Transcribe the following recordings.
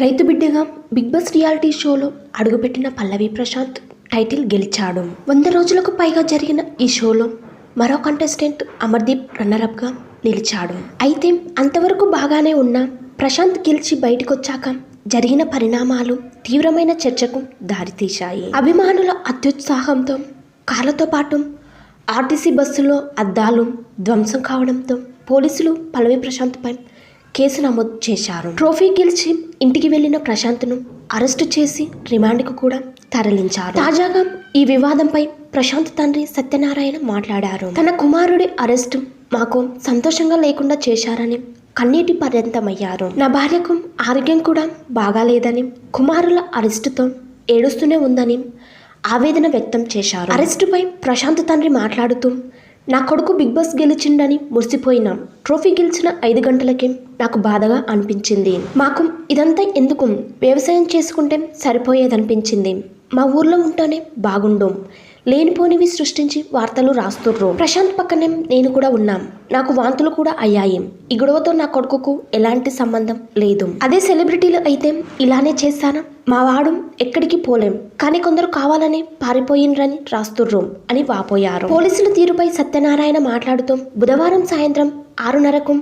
రైతు బిడ్డగా big boss reality షోలో అడుగుపెట్టిన పల్లవి ప్రశాంత్ టైటిల్ గెలిచాడు. వంద రోజులకు పైగా జరిగిన ఈ షోలో మరో కంటెస్టెంట్ అమర్దీప్ రన్నరప్గా నిలిచాడు. అయితే అంతవరకు బాగానే ఉన్న ప్రశాంత్ గెలిచి బయటకొచ్చాక జరిగిన పరిణామాలు తీవ్రమైన చర్చకు దారితీశాయి. అభిమానుల అత్యుత్సాహంతో కార్లతో పాటు ఆర్టీసీ బస్సులో అద్దాలు ధ్వంసం కావడంతో పోలీసులు పల్లవి ప్రశాంత్పై కేసు నమోదు చేశారు. ట్రోఫీ గెలిచి ఇంటికి వెళ్ళిన ప్రశాంత్ను అరెస్టు చేసి రిమాండ్కు కూడా తరలించారు. తాజాగా ఈ వివాదంపై ప్రశాంత్ తండ్రి సత్యనారాయణ మాట్లాడారు. తన కుమారుడి అరెస్టు మాకు సంతోషంగా లేకుండా చేశారని కన్నీటి పర్యంతమయ్యారు. నా భార్యకు ఆరోగ్యం కూడా బాగాలేదని కుమారుల అరెస్టుతో ఏడుస్తూనే ఉందని ఆవేదన వ్యక్తం చేశారు. అరెస్టుపై ప్రశాంత్ తండ్రి మాట్లాడుతూ నా కొడుకు బిగ్ బాస్ గెలిచిండని మురిసిపోయినాం. ట్రోఫీ గెలిచిన ఐదు గంటలకే నాకు బాధగా అనిపించింది. మాకు ఇదంతా ఎందుకు? వ్యవసాయం చేసుకుంటే సరిపోయేదనిపించింది. మా ఊర్లో ఉంటేనే బాగుండు. లేనిపోనివి సృష్టించి వార్తలు రాస్తుర్రు. ప్రశాంత్ పక్కనే నేను కూడా ఉన్నాం. నాకు వాంతులు కూడా అయ్యాయి. ఈ గొడవతో నా కొడుకుకు ఎలాంటి సంబంధం లేదు. అదే సెలబ్రిటీలు అయితే ఇలానే చేస్తానా మా వాడు ఎక్కడికి పోలేం. కానీ కొందరు కావాలని పారిపోయినరని రాస్తుర్రు అని వాపోయారు. పోలీసుల తీరుపై సత్యనారాయణ మాట్లాడుతూ బుధవారం సాయంత్రం ఆరున్నరకు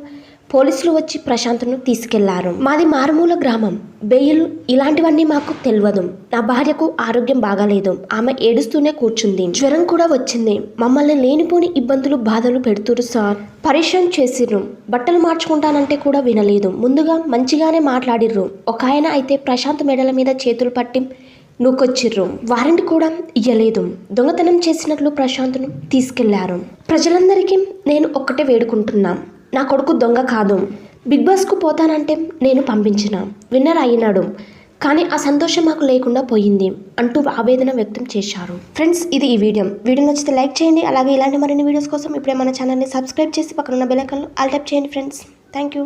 పోలీసులు వచ్చి ప్రశాంత్ను తీసుకెళ్ళారు. మాది మారుమూల గ్రామం. బెయిల్ ఇలాంటివన్నీ మాకు తెలియదు నా భార్యకు ఆరోగ్యం బాగాలేదు. ఆమె ఏడుస్తూనే కూర్చుంది. జ్వరం కూడా వచ్చింది. మమ్మల్ని లేనిపోని ఇబ్బందులు బాధలు పెడుతురు సార్. పరేషాన్ చేసిర్రు. బట్టలు మార్చుకుంటానంటే కూడా వినలేదు. ముందుగా మంచిగానే మాట్లాడిర్రు. ఒక ఆయన అయితే ప్రశాంత్ మెడల మీద చేతులు పట్టి నూకొచ్చిర్రు. వారెంట్ కూడా ఇయ్యలేదు. దొంగతనం చేసినట్లు ప్రశాంత్ను తీసుకెళ్ళారు. ప్రజలందరికీ నేను ఒక్కటే వేడుకుంటున్నాను నా కొడుకు దొంగ కాదు. బిగ్ బాస్కు పోతానంటే నేను పంపించిన. విన్నర్ అయినాడు. కానీ ఆ సంతోషం మాకు లేకుండా పోయింది అంటూ ఆవేదన వ్యక్తం చేశారు. ఫ్రెండ్స్ ఇది ఈ వీడియో. వీడియో నచ్చితే లైక్ చేయండి అలాగే ఇలాంటి మరిన్ని వీడియోస్ కోసం ఇప్పుడే మన ఛానల్ని సబ్స్క్రైబ్ చేసి పక్కన ఉన్న బెల్ ఆల్ టైప్ చేయండి ఫ్రెండ్స్. Thank you